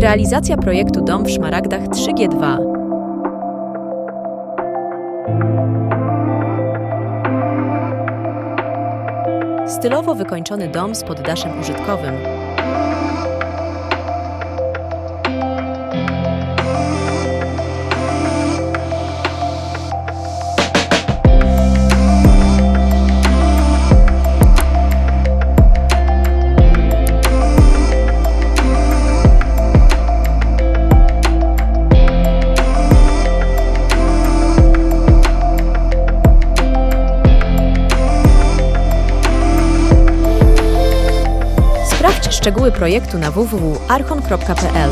Realizacja projektu Dom w Szmaragdach 3G2. Stylowo wykończony dom z poddaszem użytkowym. Szczegóły projektu na www.archon.pl.